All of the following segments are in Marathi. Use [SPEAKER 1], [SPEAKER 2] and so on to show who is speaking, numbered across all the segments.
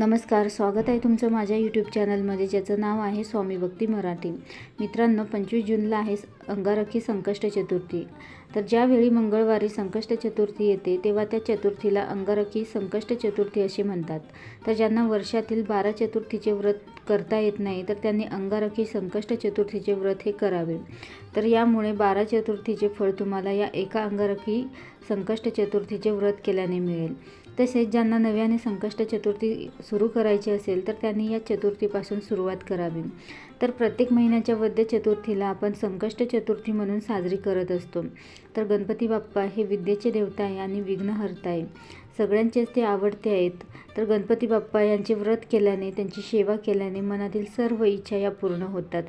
[SPEAKER 1] नमस्कार स्वागत आहे तुमचं माझ्या यूट्यूब चॅनलमध्ये ज्याचं नाव आहे स्वामी भक्ती मराठी. मित्रांनो पंचवीस जूनला आहे अंगारखी संकष्ट चतुर्थी. तर ज्यावेळी मंगळवारी संकष्ट चतुर्थी येते तेव्हा त्या चतुर्थीला अंगारखी संकष्ट चतुर्थी असे म्हणतात. तर ज्यांना वर्षातील बारा चतुर्थीचे व्रत करता येत नाही तर त्यांनी अंगारकी संकष्ट चतुर्थीचे व्रत हे करावे. तर यामुळे बारा चतुर्थीचे फळ तुम्हाला या एका अंगारकी संकष्ट चतुर्थीचे व्रत केल्याने मिळेल. तसेच ज्यांना नव्याने संकष्ट चतुर्थी सुरू करायची असेल तर त्यांनी या चतुर्थीपासून सुरुवात करावी. तर प्रत्येक महिन्याच्या वद्य चतुर्थीला आपण संकष्ट चतुर्थी म्हणून साजरी करत असतो. तर गणपती बाप्पा हे विद्येचे देवता आहे आणि विघ्नहर्ता आहे सगळ्यांचेच ते आवडते आहेत. तर गणपती बाप्पा यांचे व्रत केल्याने त्यांची सेवा केल्याने मनातील सर्व इच्छा या पूर्ण होतात.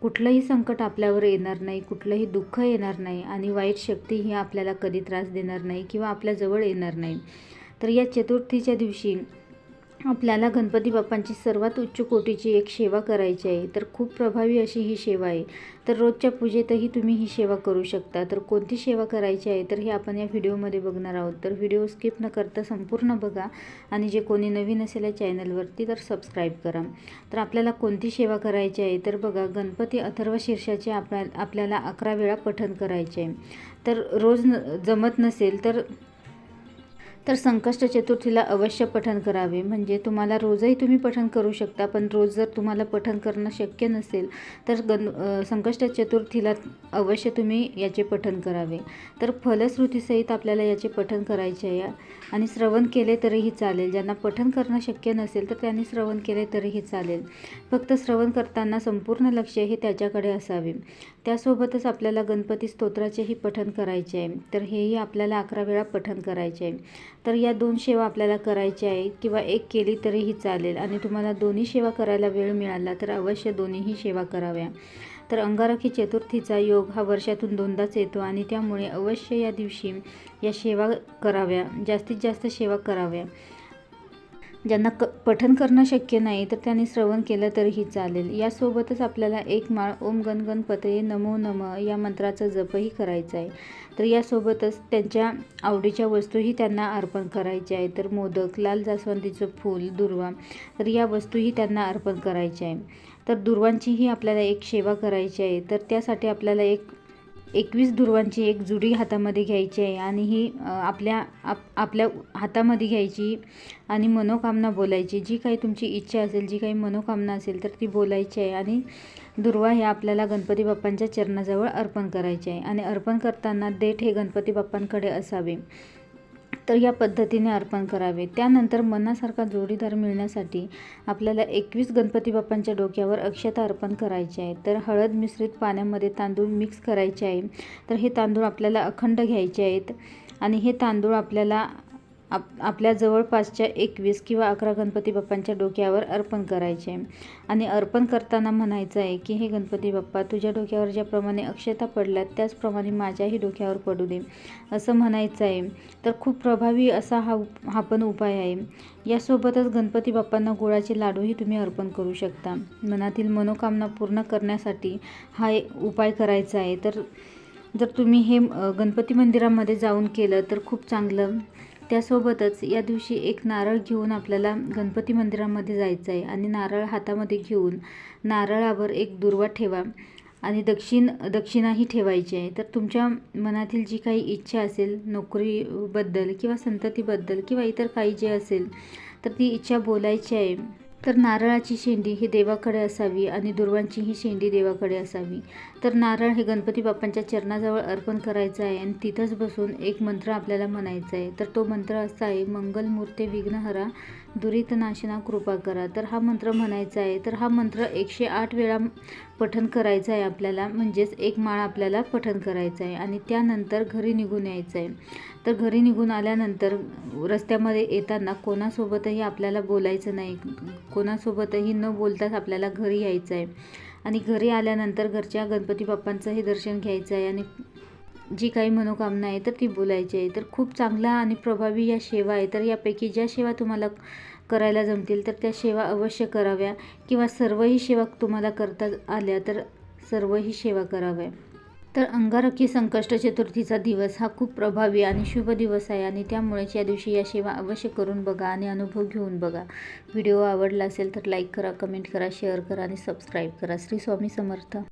[SPEAKER 1] कुठलंही संकट आपल्यावर येणार नाही कुठलंही दुःख येणार नाही आणि वाईट शक्ती ही आपल्याला कधी त्रास देणार नाही किंवा आपल्याजवळ येणार नाही. तर या चतुर्थीच्या दिवशी आपल्याला गणपती बाप्पांची सर्वात उच्च कोटीची एक सेवा करायची आहे तर खूप प्रभावी अशी ही सेवा आहे. तर रोजच्या पूजेतही तुम्ही ही सेवा करू शकता. तर कोणती सेवा करायची आहे तर हे आपण या व्हिडिओमध्ये बघणार आहोत. तर व्हिडिओ स्किप न करता संपूर्ण बघा आणि जे कोणी नवीन असेल या चॅनलवरती तर सबस्क्राईब करा. तर आपल्याला कोणती सेवा करायची आहे तर बघा गणपती अथर्व शीर्षाचे आपल्या आपल्याला अकरा वेळा पठण करायचे आहे. तर रोज न जमत नसेल तर तर संकष्ट चतुर्थीला अवश्य पठण करावे. म्हणजे तुम्हाला रोजही तुम्ही पठण करू शकता पण रोज जर तुम्हाला पठण करणं शक्य नसेल तर गण संकष्ट चतुर्थीला अवश्य तुम्ही याचे पठण करावे. तर फलश्रुतीसहित आपल्याला याचे पठण करायचे आहे. आणि श्रवण केले तरीही चालेल. ज्यांना पठण करणं शक्य नसेल तर त्यांनी श्रवण केले तरीही चालेल. फक्त श्रवण करताना संपूर्ण लक्ष हे त्याच्याकडे असावे. त्यासोबतच आपल्याला गणपती स्तोत्राचेही पठण करायचे आहे. तर हेही आपल्याला अकरा वेळा पठण करायचे आहे. तर या दोन सेवा आपल्याला करायच्या आहे किंवा एक केली तरीही चालेल. आणि तुम्हाला दोन्ही सेवा करायला वेळ मिळाला तर अवश्य दोन्हीही सेवा कराव्या. तर अंगारकी चतुर्थीचा योग हा वर्षातून दोनदाच येतो आणि त्यामुळे अवश्य या दिवशी या सेवा कराव्या. जास्तीत जास्त सेवा कराव्या. ज्यांना क पठन करणं शक्य नाही तर त्यांनी श्रवण केलं तरीही चालेल. यासोबतच आपल्याला एक माळ ओम गणगणपतये नमो नम या मंत्राचा जपही करायचा आहे. तर यासोबतच त्यांच्या आवडीच्या वस्तूही त्यांना अर्पण करायच्या आहे. तर मोदक लाल जास्वंदीचं फूल दुर्वा तर या वस्तूही त्यांना अर्पण करायच्या आहे. तर दुर्वांचीही आपल्याला एक सेवा करायची आहे. तर त्यासाठी आपल्याला एक एकवीस दुर्वांची एक जुडी हातामध्ये घ्यायची आहे आणि ही आपल्या आप आपल्या हातामध्ये घ्यायची आणि मनोकामना बोलायची. जी काही तुमची इच्छा असेल जी काही मनोकामना असेल तर ती बोलायची आहे आणि दुर्वा हे आपल्याला गणपती बाप्पांच्या चरणाजवळ अर्पण करायचे आहे. आणि अर्पण करताना देठ हे गणपती बाप्पांकडे असावे. तर या पद्धतीने अर्पण करावे. त्यानंतर मनासारखा जोडीदार मिळण्यासाठी आपल्याला एकवीस गणपती बाप्पांच्या डोक्यावर अक्षता अर्पण करायचे आहे. तर हळद मिश्रित पाण्यामध्ये तांदूळ मिक्स करायचे आहे. तर हे तांदूळ आपल्याला अखंड घ्यायचे आहेत. आणि हे तांदूळ आपल्याला आप आपल्या जवळपासच्या एकवीस किंवा अकरा गणपती बाप्पांच्या डोक्यावर अर्पण करायचे. आणि अर्पण करताना म्हणायचं आहे की हे गणपती बाप्पा तुझ्या डोक्यावर ज्याप्रमाणे अक्षता पडल्यात त्याचप्रमाणे माझ्याही डोक्यावर पडू दे. असं म्हणायचं आहे. तर खूप प्रभावी असा हा हा पण उपाय आहे. यासोबतच गणपती बाप्पांना गुळाचे लाडूही तुम्ही अर्पण करू शकता. मनातील मनोकामना पूर्ण करण्यासाठी हा उपाय करायचा आहे. तर जर तुम्ही हे गणपती मंदिरामध्ये जाऊन केलं तर खूप चांगलं. त्यासोबतच या दिवशी एक नारळ घेऊन आपल्याला गणपती मंदिरामध्ये जायचं आहे आणि नारळ हातामध्ये घेऊन नारळावर एक दुर्वा ठेवा आणि दक्षिण दक्षिणाही ठेवायची आहे. तर तुमच्या मनातील जी काही इच्छा असेल नोकरीबद्दल किंवा संततीबद्दल किंवा इतर काही जे असेल तर ती इच्छा बोलायची आहे. तर नारळाची शेंडी ही देवाकडे असावी आणि दुर्वांची ही शेंडी देवाकडे असावी. तर नारळ हे गणपती बाप्पांच्या चरणाजवळ अर्पण करायचं आहे आणि तिथंच बसून एक मंत्र आपल्याला म्हणायचा आहे. तर तो मंत्र असा आहे मंगलमूर्ते विघ्नहरा दुरित नाशना कृपा करा. तर हा मंत्र म्हणायचा आहे. तर हा मंत्र एकशे आठ वेळा पठन करायचं आहे आपल्याला म्हणजेच एक माळ आपल्याला पठन करायचं आहे आणि त्यानंतर घरी निघून यायचं आहे. तर घरी निघून आल्यानंतर रस्त्यामध्ये येताना कोणासोबतही आपल्याला बोलायचं नाही. कोणासोबतही न बोलताच आपल्याला घरी यायचं आहे. आणि घरी आल्यानंतर घरच्या गणपती बाप्पांचंही दर्शन घ्यायचं आहे आणि जी काही मनोकामना आहे तर ती बोलायची आहे. तर खूप चांगला आणि प्रभावी या सेवा आहे. तर यापैकी ज्या सेवा तुम्हाला करायला जमतील तर त्या सेवा अवश्य कराव्या किंवा सर्वही सेवा तुम्हाला करता आल्या तर सर्वही सेवा कराव्या. तर अंगारकी संकष्ट चतुर्थीचा दिवस हा खूप प्रभावी आणि शुभ दिवस आहे आणि त्यामुळेच या दिवशी या सेवा अवश्य करून बघा आणि अनुभव घेऊन बघा. व्हिडिओ आवडला असेल तर लाईक करा कमेंट करा शेअर करा आणि सबस्क्राईब करा. श्री स्वामी समर्थ.